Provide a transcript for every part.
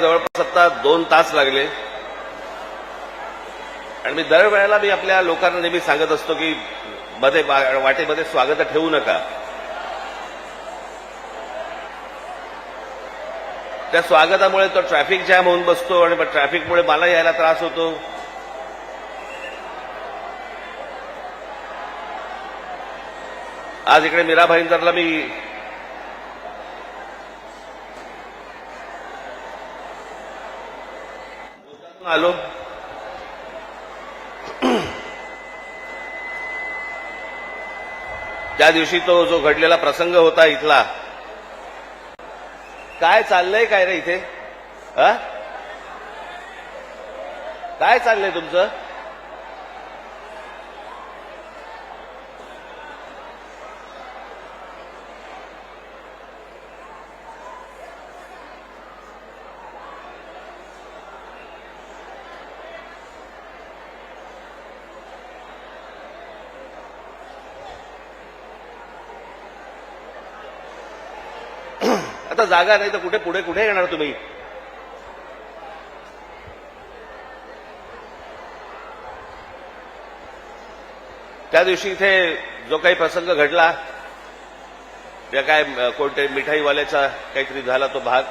जवळपास आता दोन तास लागले. आणि मी दरवेळेला मी आपल्या लोकांना नेहमी सांगत असतो की मध्ये वाटेमध्ये स्वागत ठेवू नका. त्या स्वागतामुळे तो ट्रॅफिक जॅम होऊन बसतो आणि मग ट्रॅफिकमुळे मला यायला त्रास होतो. आज इकडे मीरा भाईंदरला मी आलो. त्या दिवशी तो जो घडलेला प्रसंग होता इथला काय चाललंय काय रे इथे? हा काय चाललंय तुमचं? आता जागा नाही तर कुठे पुढे कुठे येणार तुम्ही? त्या दिवशी इथे जो काही प्रसंग घडला त्या काय कोणते मिठाईवाल्याचा काहीतरी झाला तो भाग.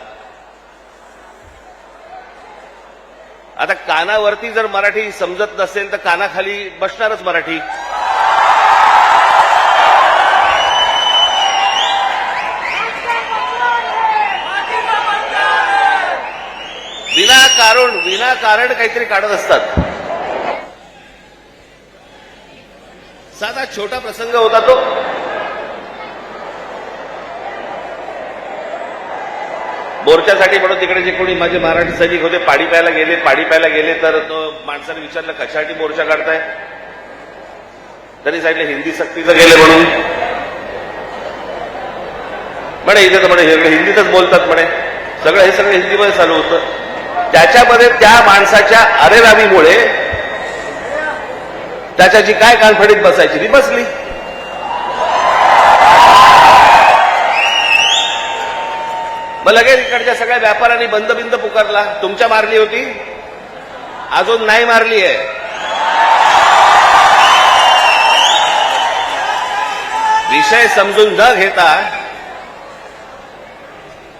आता कानावरती जर मराठी समजत नसेल तर कानाखाली बसणारच मराठी. विनाकारण काहीतरी काढत असतात. साधा छोटा प्रसंग होता तो. मोर्चासाठी म्हणून तिकडे जे कोणी माझे मराठी सैनिक होते पाणी प्यायला गेले पाणी प्यायला गेले तर तो माणसाने विचारलं कशासाठी मोर्चा काढताय? त्यांनी सांगितलं हिंदी सक्तीचं गेले म्हणून. म्हणे इथे तर म्हणे हे हिंदीतच बोलतात म्हणे. सगळं हे सगळं हिंदीमध्ये चालू होतं. त्याच्यामध्ये त्या माणसाच्या अरेरावीमुळे त्याच्याची काय कानफडीत बसायची? ती बसली. मग लगेच इकडच्या सगळ्या व्यापाऱ्यांनी बंद बिंद पुकारला. तुमच्या मारली होती? अजून नाही मारली आहे. विषय समजून न घेता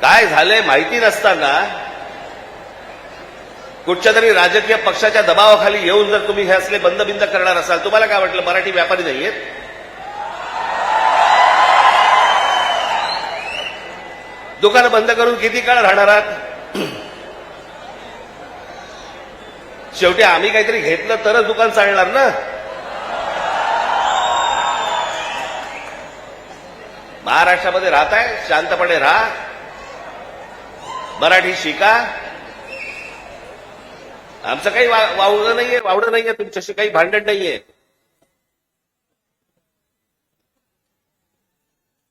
काय झालंय माहिती नसताना कुठच्या तरी राजकीय पक्षाच्या दबावाखाली येऊन जर तुम्ही हे असले बंद बिंद करणार असाल तुम्हाला काय वाटलं मराठी व्यापारी नाहीयेत? दुकानं बंद करून किती काळ राहणार आहात? शेवटी आम्ही काहीतरी घेतलं तरच दुकान चालणार ना? महाराष्ट्रामध्ये राहताय शांतपणे राहा. मराठी शिका. आमचं काही वावडं नाहीये वावडं नाहीये तुमच्याशी काही भांडण नाहीये.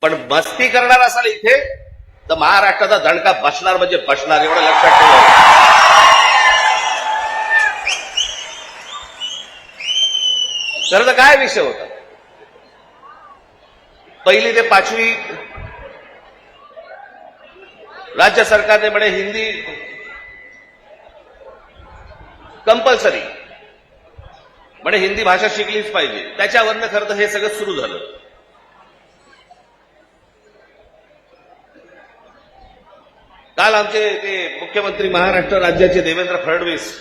पण मस्ती करणार असाल इथे तर महाराष्ट्राचा दणका बसणार म्हणजे बसणार एवढं लक्षात ठेवा. तर काय विषय होता? पहिली ते पाचवी राज्य सरकारने म्हणे हिंदी कंपल्सरी. म्हणे हिंदी भाषा शिकलीच पाहिजे. त्याच्यावरनं खरं तर हे सगळं सुरू झालं. काल आमचे ते मुख्यमंत्री महाराष्ट्र राज्याचे देवेंद्र फडणवीस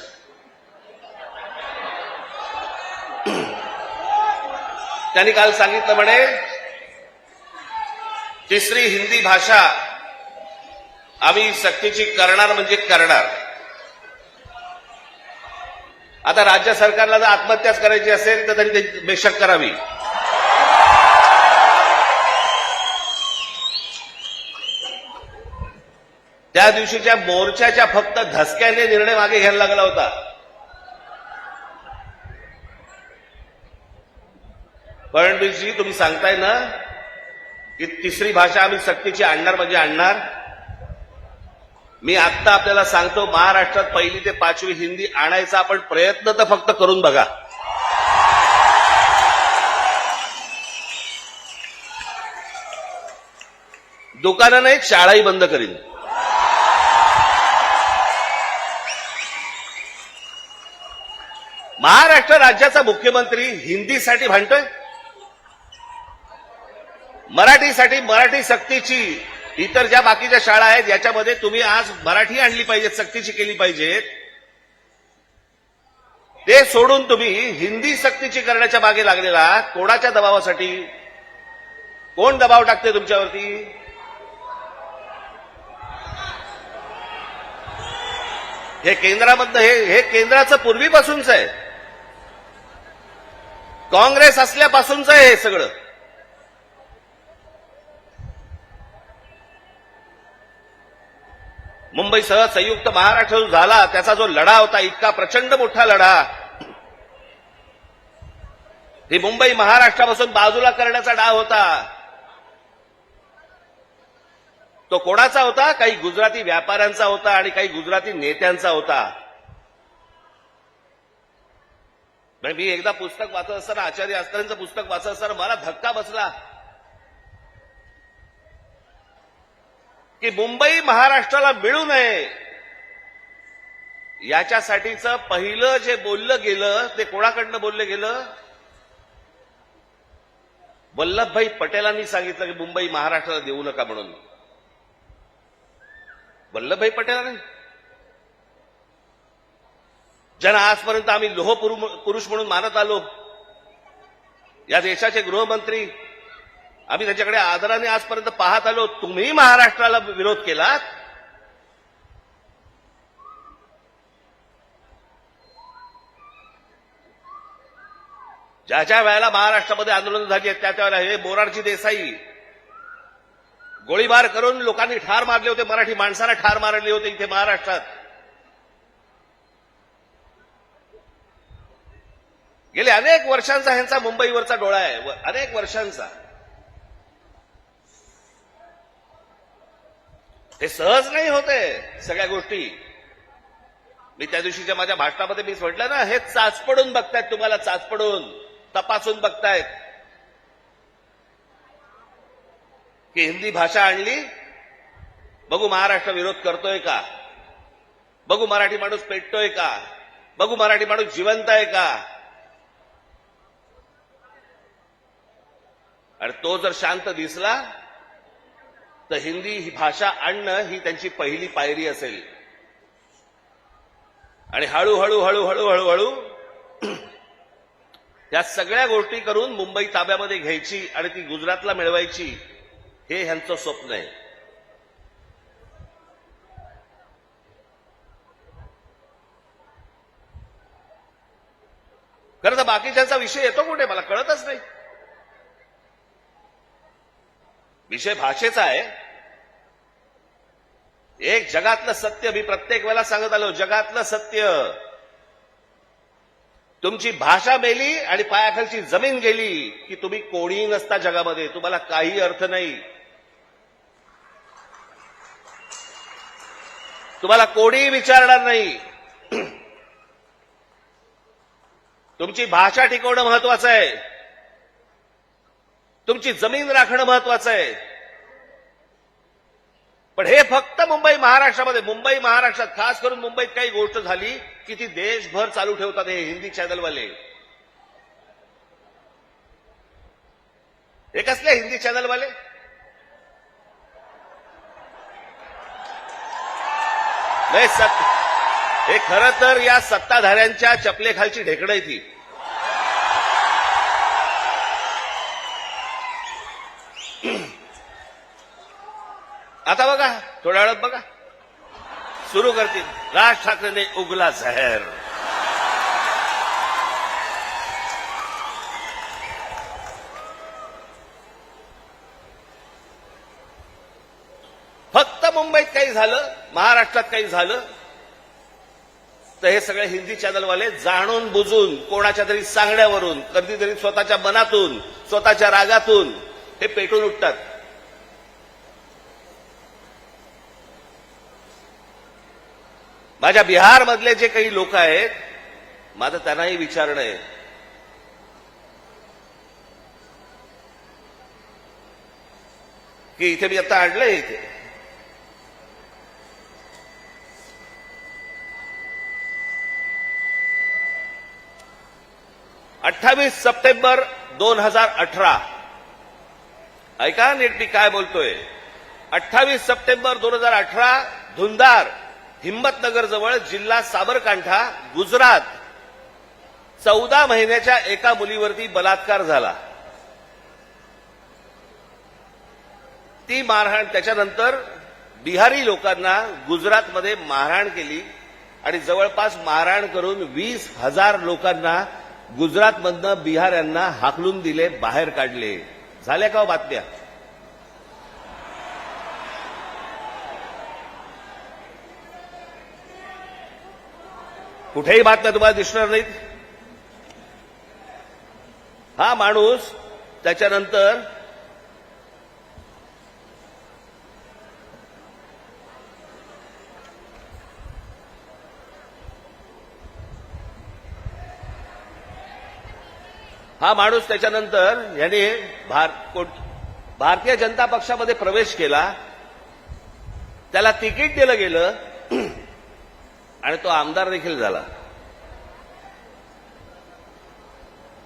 त्यांनी काल सांगितलं म्हणे तिसरी हिंदी भाषा आम्ही सक्तीची करणार म्हणजे करणार. आता राज्य सरकारला जर आत्महत्याच करायची असेल तर त्यांनी ते बेशक करावी. त्या दिवशीच्या मोर्चाच्या फक्त धसक्याने निर्णय मागे घ्यायला लागला होता. फडणवीसजी तुम्ही सांगताय ना की तिसरी भाषा आम्ही सक्तीची आणणार म्हणजे आणणार मी आत्ता आपल्याला सांगतो महाराष्ट्रात पहिली ते पाचवी हिंदी आणायचा आपण प्रयत्न तर फक्त करून बघा. दुकानं नाहीत शाळाही बंद करीन. महाराष्ट्र राज्याचा मुख्यमंत्री हिंदीसाठी भांडतोय? मराठीसाठी मराठी सक्तीची इतर ज्या बाकीच्या शाळा आहेत याच्यामध्ये तुम्ही आज मराठी आणली पाहिजे सक्तीची केली पाहिजेत. ते सोडून तुम्ही हिंदी सक्तीची करण्याच्या मागे लागलेला कोणाच्या दबावासाठी? कोण दबाव टाकते तुमच्यावरती? हे केंद्रामधलं हे हे केंद्राचं पूर्वीपासूनच आहे. काँग्रेस असल्यापासूनच आहे हे सगळं. मुंबईसह संयुक्त महाराष्ट्र जो झाला. त्याचा जो लढा होता इतका प्रचंड मोठा लढा. ही मुंबई महाराष्ट्रापासून बाजूला करण्याचा डाव होता. तो कोणाचा होता? काही गुजराती व्यापाऱ्यांचा होता आणि काही गुजराती नेत्यांचा होता. मी एकदा पुस्तक वाचत असताना आचार्य अस्करांचं पुस्तक वाचत असताना मला धक्का बसला. की मुंबई महाराष्ट्राला मिळू नये. याच्यासाठीचं पहिलं जे बोललं गेलं ते कोणाकडनं बोललं गेलं? वल्लभभाई पटेलांनी सांगितलं की मुंबई महाराष्ट्राला देऊ नका म्हणून. वल्लभभाई पटेलांनी? ज्यांना आजपर्यंत आम्ही लोह पुरु- पुरुष म्हणून मानत आलो या देशाचे गृहमंत्री आम्ही त्याच्याकडे आदराने आजपर्यंत पाहत आलो. तुम्ही महाराष्ट्राला विरोध केलात? ज्या ज्या वेळेला महाराष्ट्रामध्ये आंदोलन झाली आहेत त्या त्यावेळेला हे मोरारजी देसाई गोळीबार करून लोकांनी ठार मारले होते मराठी माणसाला ठार मारले होते इथे महाराष्ट्रात. गेले अनेक वर्षांचा ह्यांचा मुंबईवरचा डोळा आहे व- अनेक वर्षांचा. हे सहज नाही होते सगळ्या गोष्टी. मी त्या दिवशीच्या माझ्या भाषणामध्ये मी म्हटलं ना हे चाचपडून बघतायत तुम्हाला चाचपडून. तपासून बघतायत. की हिंदी भाषा आणली बघू महाराष्ट्र विरोध करतोय का? बघू मराठी माणूस पेटतोय का? बघू मराठी माणूस जिवंत आहे का? आणि तो जर शांत दिसला तर हिंदी ही भाषा आणणं ही त्यांची पहिली पायरी असेल. आणि हळूहळू हळूहळू हळूहळू या सगळ्या गोष्टी करून मुंबई ताब्यामध्ये घ्यायची आणि ती गुजरातला मिळवायची हे ह्यांचं स्वप्न आहे. खरं तर बाकीच्यांचा विषय येतो कुठे? मला कळतच नाही. विषय भाषेचा आहे. एक जगातलं सत्य मी प्रत्येक वेळेला सांगत आलो जगातलं सत्य. तुमची भाषा मेली आणि पायाखालची जमीन गेली की तुम्ही कोणीही नसता जगामध्ये तुम्हाला काही अर्थ नाही. तुम्हाला कोणीही विचारणार नाही. तुमची भाषा टिकवणं महत्वाचं आहे. तुमची जमीन राखणं महत्वाचं आहे. पण हे फक्त मुंबई महाराष्ट्रामध्ये मुंबई महाराष्ट्रात खास करून मुंबईत काही गोष्ट झाली की ती देशभर चालू ठेवतात हे हिंदी चॅनलवाले. हे कसले हिंदी चॅनलवाले? नाही सत हे खरं तर या सत्ताधाऱ्यांच्या चपलेखालची ढेकणं ती. आता बघा थोड्या वेळात बघा. सुरू करतील. राज ठाकरेने उगला झहर फक्त मुंबईत काही झालं महाराष्ट्रात काही झालं तर हे सगळे हिंदी चॅनलवाले जाणून बुजून कोणाच्या तरी सांगण्यावरून कधीतरी स्वतःच्या मनातून स्वतःच्या रागातून हे पेटून उठतात. माझ्या बिहारमधले जे काही लोक आहेत माझं त्यांनाही विचारणं आहे. की इथे मी आता आणलंय इथे. अठ्ठावीस सप्टेंबर दोन हजार अठरा. ऐका नीट मी काय बोलतोय. अठ्ठावीस सप्टेंबर दोन हजार अठरा धुंदार. हिंमतनगरजवळ जिल्हा साबरकांठा गुजरात चौदा महिन्याच्या एका मुलीवरती बलात्कार झाला. ती मारहाण त्याच्यानंतर बिहारी लोकांना गुजरातमध्ये मारहाण केली आणि जवळपास मारहाण करून वीस हजार लोकांना गुजरातमधनं बिहाऱ्यांना हाकलून दिले बाहेर काढले. झाल्या का हो बातम्या? कुठेही बातम्या तुम्हाला दिसणार नाहीत. हा माणूस त्याच्यानंतर हा माणूस त्याच्यानंतर याने भार भारतीय जनता पक्षामध्ये प्रवेश केला. त्याला तिकीट दिलं गेलं. आणि तो आमदार देखील झाला.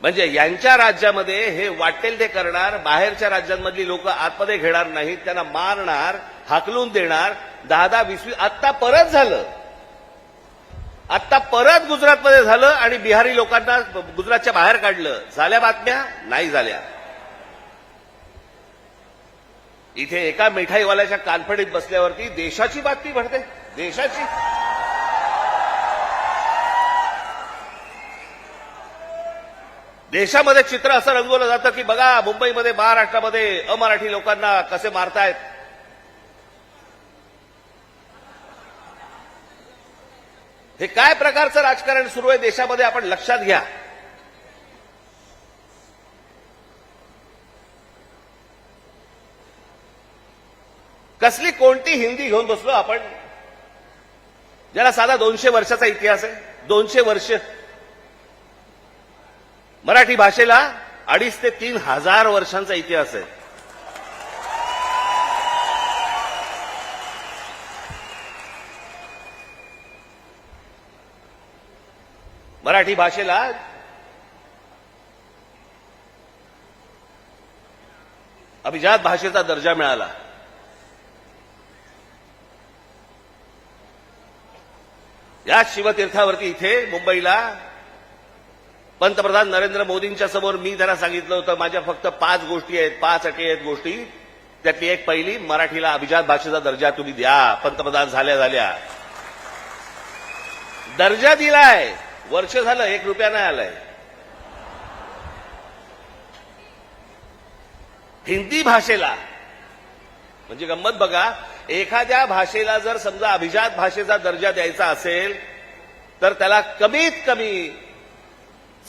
म्हणजे यांच्या राज्यामध्ये हे वाटेल ते करणार बाहेरच्या राज्यांमधली लोक आतमध्ये घेणार नाहीत त्यांना मारणार हाकलून देणार. दहा दहा वीस वीस आत्ता परत झालं. आत्ता परत गुजरातमध्ये झालं आणि बिहारी लोकांना गुजरातच्या बाहेर काढलं. झाल्या बातम्या? नाही झाल्या. इथे एका मिठाईवाल्याच्या कानफडीत बसल्यावरती देशाची बातमी भरते. देशाची. देशामध्ये चित्र असं रंगवलं जातं की बघा मुंबईमध्ये महाराष्ट्रामध्ये अमराठी लोकांना कसे मारतायत. हे काय प्रकारचं राजकारण सुरू आहे देशामध्ये आपण लक्षात घ्या. कसली कोणती हिंदी घेऊन बसलो आपण? ज्याला साधा दोनशे वर्षाचा इतिहास आहे दोनशे वर्ष. मराठी भाषेला अडीच ते तीन हजार वर्षांचा इतिहास आहे. मराठी भाषेला अभिजात भाषेचा दर्जा मिळाला. या शिवतीर्थावरती इथे मुंबईला पंतप्रधान नरेंद्र मोदींच्या समोर मी त्यांना सांगितलं होतं माझ्या फक्त पाच गोष्टी आहेत पाच अटी आहेत गोष्टी. त्यातली एक पहिली मराठीला अभिजात भाषेचा दर्जा तुम्ही द्या. पंतप्रधान झाल्या झाल्या. दर्जा दिलाय. वर्ष झालं एक रुपया नाही आलाय. हिंदी भाषेला म्हणजे गंमत बघा एखाद्या भाषेला जर समजा अभिजात भाषेचा दर्जा द्यायचा असेल तर त्याला कमीत कमी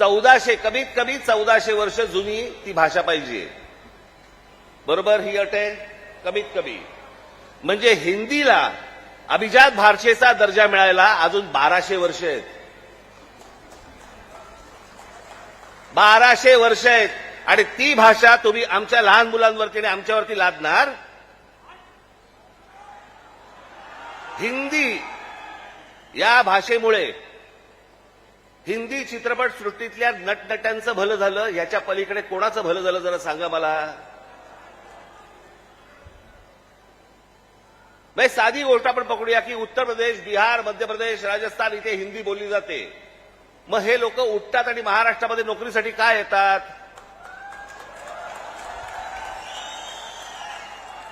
चौदाशे कमीत कमी चौदाशे वर्ष जुनी ती भाषा पाहिजे. बरोबर ही अट आहे? कमीत कमी. म्हणजे हिंदीला अभिजात भाषेचा दर्जा मिळायला अजून बाराशे वर्ष आहेत. बाराशे वर्ष आहेत. आणि ती भाषा तुम्ही आमच्या लहान मुलांवरती आणि आमच्यावरती लादणार? हिंदी या भाषेमुळे हिंदी चित्रपट सृष्टीतल्या नटनट्यांचं भलं झालं याच्या पलीकडे कोणाचं भलं झालं जरा सांगा मला. नाही साधी गोष्ट आपण पकडूया की उत्तर प्रदेश बिहार मध्य प्रदेश राजस्थान इथे हिंदी बोलली जाते. मग हे लोक उठतात आणि महाराष्ट्रामध्ये नोकरीसाठी काय येतात?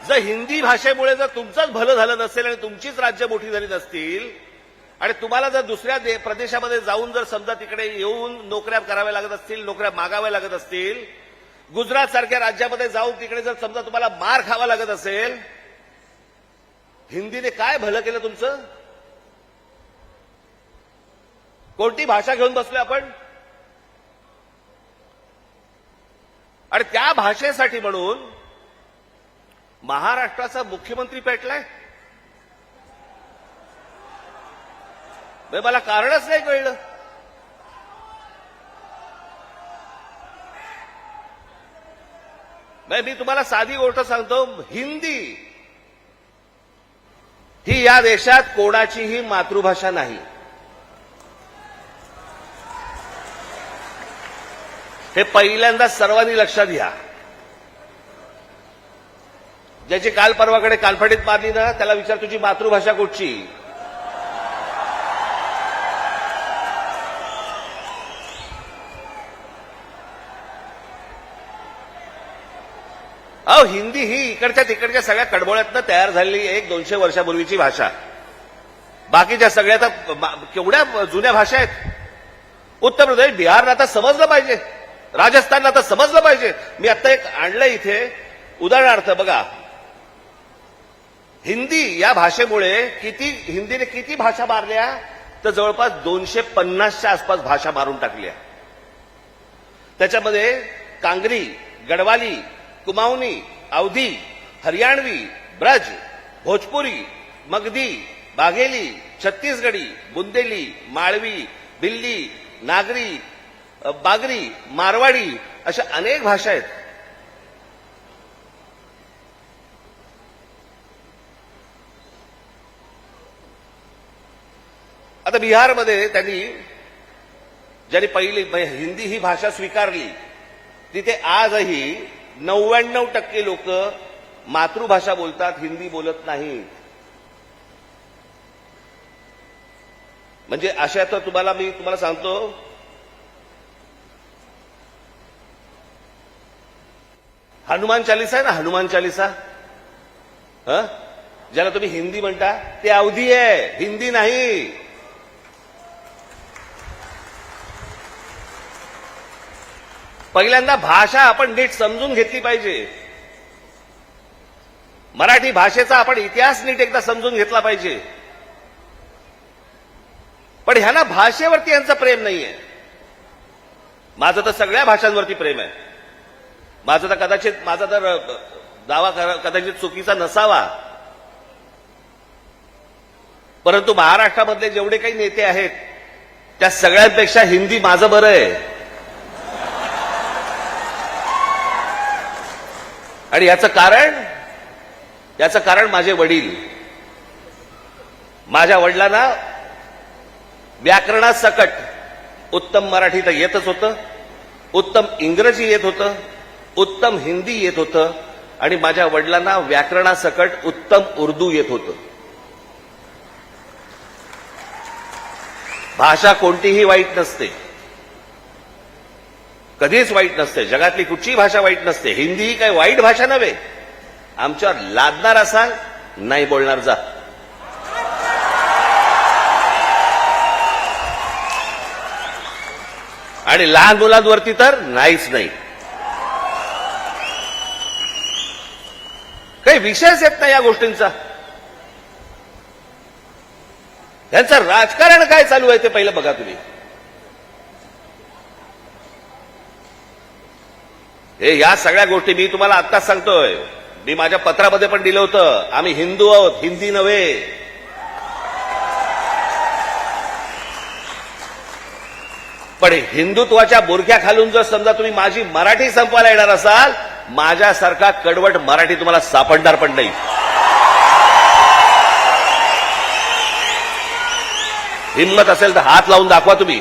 जर हिंदी भाषेमुळे जर तुमचंच भलं झालं नसेल आणि तुमचीच राज्य मोठी झाली नसतील आणि तुम्हाला जर दुसऱ्या दे- प्रदेशामध्ये जाऊन जर समजा तिकडे येऊन नोकऱ्या कराव्या लागत असतील नोकऱ्या मागाव्या लागत असतील गुजरात सारख्या राज्यामध्ये जाऊन तिकडे जर समजा तुम्हाला मार खावा लागत असेल हिंदीने काय भलं केलं तुमचं? कोणती भाषा घेऊन बसलो आपण? आणि त्या भाषेसाठी म्हणून महाराष्ट्राचा मुख्यमंत्री पेटलाय? मला कारणच नाही कळलं. नाही मी तुम्हाला साधी गोष्ट सांगतो. हिंदी ही या देशात कोणाचीही मातृभाषा नाही. हे पहिल्यांदा सर्वांनी लक्षात घ्या. ज्याची काल परवाकडे कालफडीत मारली ना त्याला विचार तुझी मातृभाषा कुठची? अहो हिंदी ही इकडच्या तिकडच्या सगळ्या कडबोळ्यातनं तयार झालेली एक दोनशे वर्षापूर्वीची भाषा. बाकीच्या सगळ्या तर केवढ्या जुन्या भाषा आहेत. उत्तर प्रदेश बिहारला आता समजलं पाहिजे. राजस्थानला आता समजलं पाहिजे. मी आता एक आणलं इथे. उदाहरणार्थ बघा हिंदी या भाषेमुळे किती हिंदीने किती भाषा मारल्या? तर जवळपास दोनशे पन्नासच्या आसपास भाषा मारून टाकल्या. त्याच्यामध्ये कांगरी गडवाली कुमाऊनी अवधी हरियाणवी ब्रज भोजपुरी मगधी बाघेली छत्तीसगडी बुंदेली माळवी दिल्ली नागरी बागरी मारवाडी अशा अनेक भाषा आहेत. आता बिहारमध्ये त्यांनी ज्यांनी पहिली हिंदी ही भाषा स्वीकारली तिथे आजही नव्याण्णव टक्के लोक मातृभाषा बोलतात हिंदी बोलत नाही म्हणजे अशा तर तुम्हाला मी तुम्हाला सांगतो हनुमान चालिसा आहे ना हनुमान चालिसा? ह? ज्याला तुम्ही हिंदी म्हणता ते अवधी आहे हिंदी नाही. पहिल्यांदा भाषा आपण नीट समजून घेतली पाहिजे. मराठी भाषेचा आपण इतिहास नीट एकदा समजून घेतला पाहिजे. पण ह्यांना भाषेवरती यांचं प्रेम नाहीये. माझं तर सगळ्या भाषांवरती प्रेम आहे. माझं तर कदाचित माझा तर दावा कदाचित चुकीचा नसावा. परंतु महाराष्ट्रामधले जेवढे काही नेते आहेत त्या सगळ्यांपेक्षा हिंदी माझं बरं आहे. आणि याचं कारण याचं कारण माझे वडील. माझ्या वडिलांना व्याकरणासकट उत्तम मराठी तर येतच होतं उत्तम इंग्रजी येत होतं उत्तम हिंदी येत होतं आणि माझ्या वडिलांना व्याकरणासकट उत्तम उर्दू येत होतं. भाषा कोणतीही वाईट नसते. कधीच वाईट नसते. जगातली कुठचीही भाषा वाईट नसते. हिंदी ही काही वाईट भाषा नव्हे. आमच्यावर लादणार असाल नाही बोलणार जा. आणि लहान मुलांवरती तर नाहीच नाही. काही विषयच येत नाही या गोष्टींचा. यांचं राजकारण काय चालू आहे ते पहिलं बघा तुम्ही. हे या सगळ्या गोष्टी मी तुम्हाला आत्ताच सांगतोय. मी माझ्या पत्रामध्ये पण दिलं होतं. आम्ही हिंदू आहोत हिंदी नव्हे. पण हिंदुत्वाच्या बुरख्या खालून जर समजा तुम्ही माझी मराठी संपवायला येणार असाल माझ्यासारखा कडवट मराठी तुम्हाला सापडणार पण नाही. हिंमत असेल तर हात लावून दाखवा तुम्ही.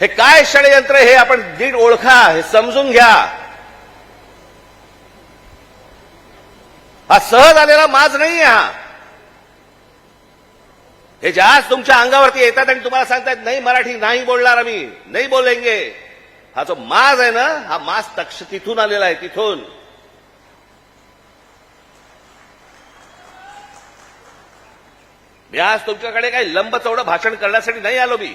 हे काय षडयंत्र हे आपण नीट ओळखा हे समजून घ्या. हा सहज आलेला माज नाही हा. हे जास्त तुमच्या अंगावरती येतात आणि तुम्हाला सांगतात नाही मराठी नाही बोलणार आम्ही नाही बोलेंगे. हा जो माज आहे ना हा माज तक्ष तिथून आलेला आहे तिथून. मी आज तुमच्याकडे काही लंब चौडं भाषण करण्यासाठी नाही आलो मी.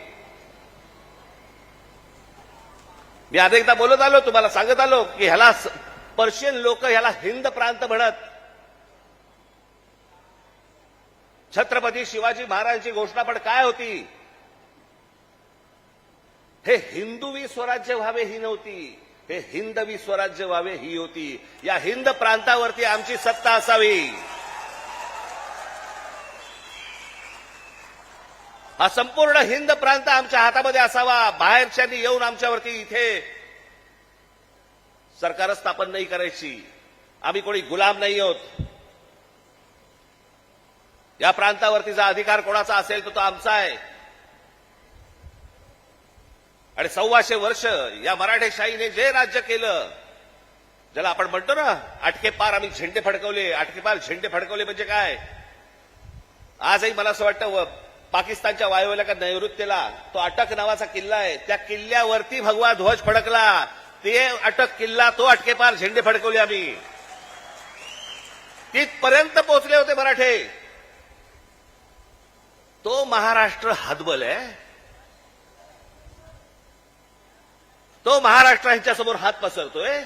मी अनेकदा बोलत आलो तुम्हाला सांगत आलो की ह्याला पर्शियन लोक ह्याला हिंद प्रांत म्हणत. छत्रपती शिवाजी महाराजांची घोषणा पण काय होती? हे हिंदूवी स्वराज्य व्हावे ही नव्हती. हे हिंदवी स्वराज्य व्हावे ही होती. या हिंद प्रांतावरती आमची सत्ता असावी. हा संपूर्ण हिंद प्रांत आमच्या हातामध्ये असावा. बाहेरच्यांनी येऊन आमच्यावरती इथे सरकार स्थापन नाही करायची. आम्ही कोणी गुलाम नाही आहोत. या प्रांतावरतीचा अधिकार कोणाचा असेल तो तो आमचा आहे. आणि सव्वाशे वर्ष या मराठेशाहीने जे राज्य केलं ज्याला आपण म्हणतो ना आटकेपार आम्ही झेंडे फडकवले. आटकेपार झेंडे फडकवले म्हणजे काय? आजही मला असं वाटतं पाकिस्तानच्या वायुव्याला का नैऋत्येला तो अटक नावाचा किल्ला आहे. त्या किल्ल्यावरती भगवा ध्वज फडकला. ते अटक किल्ला तो अटकेपार झेंडे फडकवले आम्ही. तिथपर्यंत पोहोचले होते मराठे. तो महाराष्ट्र हदबल आहे. तो महाराष्ट्र ह्यांच्यासमोर हात पसरतोय.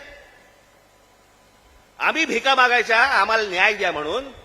आम्ही भिका मागायच्या आम्हाला न्याय द्या म्हणून.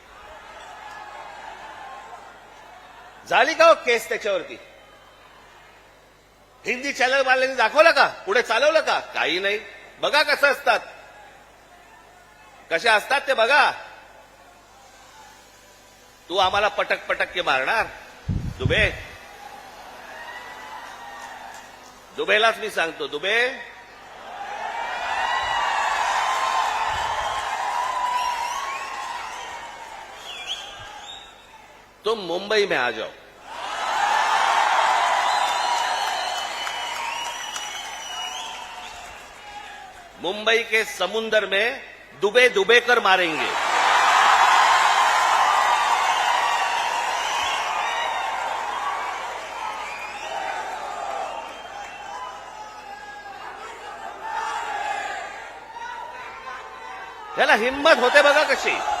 झाली का हो केस त्याच्यावरती? हिंदी चॅनल वाल्यांनी दाखवलं का? पुढे चालवलं का? काही नाही. बघा कसं असतात. कसे असतात ते बघा. तू आम्हाला पटक पटक के मारणार. दुबे. दुबेलाच मी सांगतो दुबे. तुम मुंबई में आ जाओ। मुंबई के समुंदर में दुबे दुबे कर मारेंगे। त्याला हिंमत होते बघा कशी?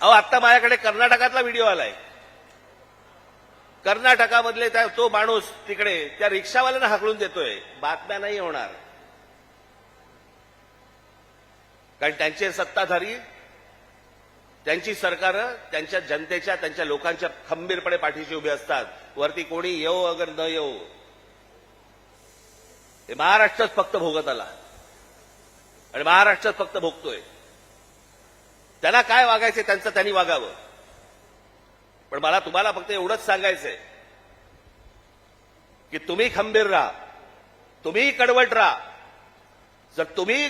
अहो आत्ता माझ्याकडे कर्नाटकातला व्हिडिओ आलाय. कर्नाटकामधले त्या तो माणूस तिकडे त्या रिक्षावाल्यांना हाकलून देतोय. बातम्या नाही होणार. कारण त्यांचे सत्ताधारी त्यांची सरकारं त्यांच्या जनतेच्या त्यांच्या लोकांच्या खंबीरपणे पाठीशी उभे असतात. वरती कोणी येऊ अगर न येऊ हे महाराष्ट्रच फक्त भोगत आला आणि महाराष्ट्रच फक्त भोगतोय. त्यांना काय वागायचं त्यांचं त्यांनी वागावं. पण मला तुम्हाला फक्त एवढंच सांगायचंय की तुम्ही खंबीर राहा तुम्ही कडवट राहा. जर तुम्ही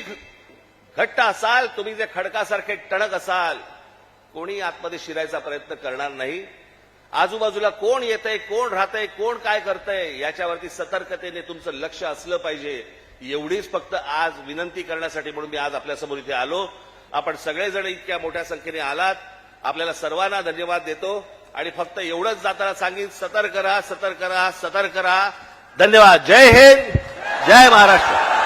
घट्ट असाल तुम्ही जे खडकासारखे टणक असाल कोणी आतमध्ये शिरायचा प्रयत्न करणार नाही. आजूबाजूला कोण येतंय कोण राहतंय कोण काय करतंय याच्यावरती सतर्कतेने तुमचं लक्ष असलं पाहिजे. एवढीच फक्त आज विनंती करण्यासाठी म्हणून मी आज आपल्यासमोर इथे आलो. आपण सगळेजण इतक्या मोठ्या संख्येने आलात. आपल्याला सर्वांना धन्यवाद देतो. आणि फक्त एवढंच जाताना सांगेन सतर्क राहा सतर्क राहा सतर्क राहा. धन्यवाद. जय हिंद. जय महाराष्ट्र.